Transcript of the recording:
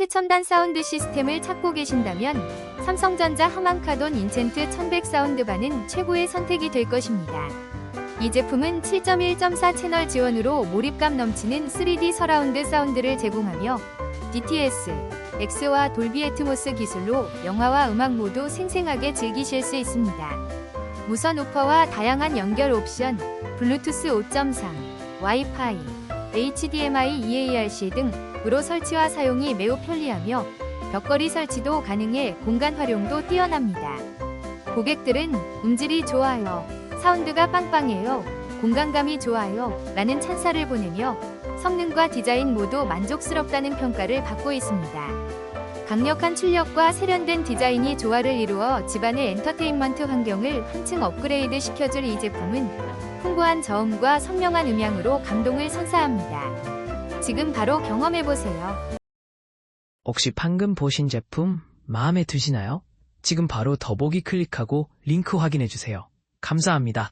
최첨단 사운드 시스템을 찾고 계신다면 삼성전자 하만카돈 인챈트 1100 사운드바는 최고의 선택이 될 것입니다. 이 제품은 7.1.4 채널 지원으로 몰입감 넘치는 3D 서라운드 사운드를 제공하며 DTS, X와 돌비 애트모스 기술로 영화와 음악 모두 생생하게 즐기실 수 있습니다. 무선 우퍼와 다양한 연결 옵션, 블루투스 5.3, 와이파이, HDMI, EARC 등으로 설치와 사용이 매우 편리하며 벽걸이 설치도 가능해 공간 활용도 뛰어납니다. 고객들은 음질이 좋아요, 사운드가 빵빵해요, 공간감이 좋아요 라는 찬사를 보내며 성능과 디자인 모두 만족스럽다는 평가를 받고 있습니다. 강력한 출력과 세련된 디자인이 조화를 이루어 집안의 엔터테인먼트 환경을 한층 업그레이드 시켜줄 이 제품은 풍부한 저음과 선명한 음향으로 감동을 선사합니다. 지금 바로 경험해보세요. 혹시 방금 보신 제품 마음에 드시나요? 지금 바로 더보기 클릭하고 링크 확인해주세요. 감사합니다.